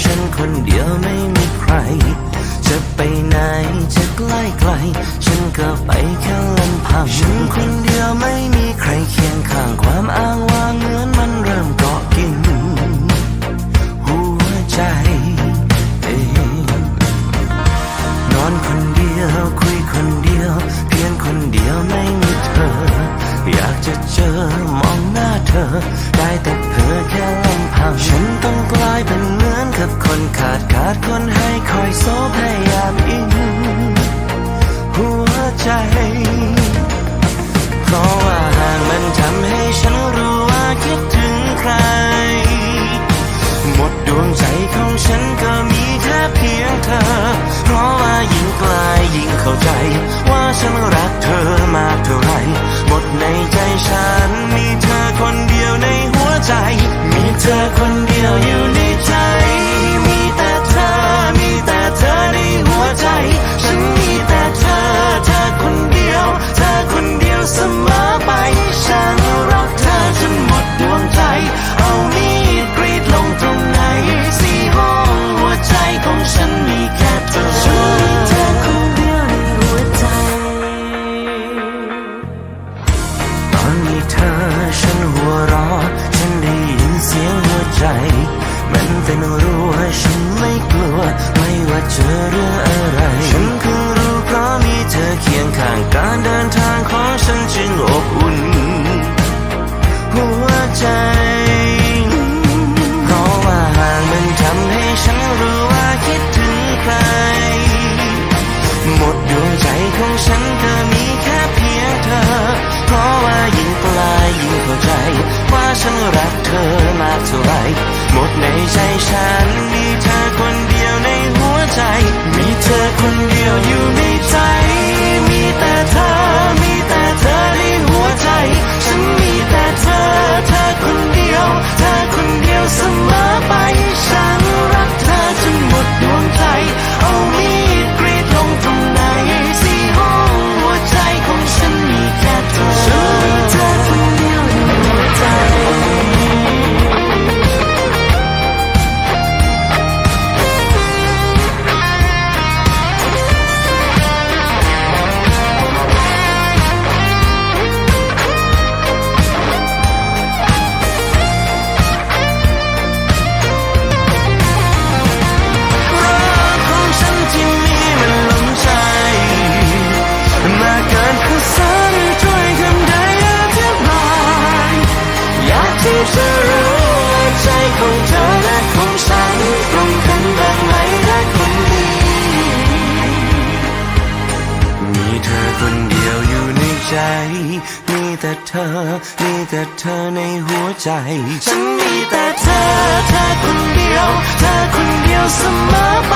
ฉันคนเดียวไม่มีใคร จะไปไหนจะใกล้ไกล ฉันก็ไปแค่ลำพังฉันคนเดียวไม่มีใครเคียงข้างความอ้างว้างเหมือนมันเริ่มเกาะกิน หัวใจเองนอนคนเดียวคุยคนเดียว เพียงคนเดียวไม่มีเธอ อยากจะเจอมองหน้าเธอ ได้แต่เธอแค่ลำพังฉันต้องก กับคนขาดขาดคนให้คอยโซพยายามอิงหัวใจ เพราะว่าห่างมันทำให้ฉันรู้ว่าคิดถึงใคร หมดดวงใจของฉันก็มีแค่เพียงเธอ เพราะว่ายิ่งไกลยิ่งเข้าใจ ว่าฉันรักเธอมากเท่าไรหมดในใจฉันมีเธอคนเดียวในหัวใจ มีเธอคนเดียวอยู่ใน เป็นรั้ว่าฉันไม่กลัว ไม่ว่าเจอเรื่องอะไร ฉันเพิ่งรู้เพราะมีเธอเคียงข้างการเดินทางของฉันจึงอบอุ่น หัวใจเพราะว่าห่างมันทำให้ฉันรู้ว่าคิดถึงใคร หมดดวงใจของฉันก็มีแค่เพียงเธอ เพราะว่ายิ่งไกลยิ่งเข้าใจ ว่าฉันรักเธอมากเท่าไหร หมดในใจฉัน มีเธอคนเดียวในหัวใจ มีเธอคนเดียวอยู่ใน แต่เธอ มีแต่เธอในหัวใจ ฉันมีแต่เธอ เธอคนเดียว เธอคนเดียวเสมอไป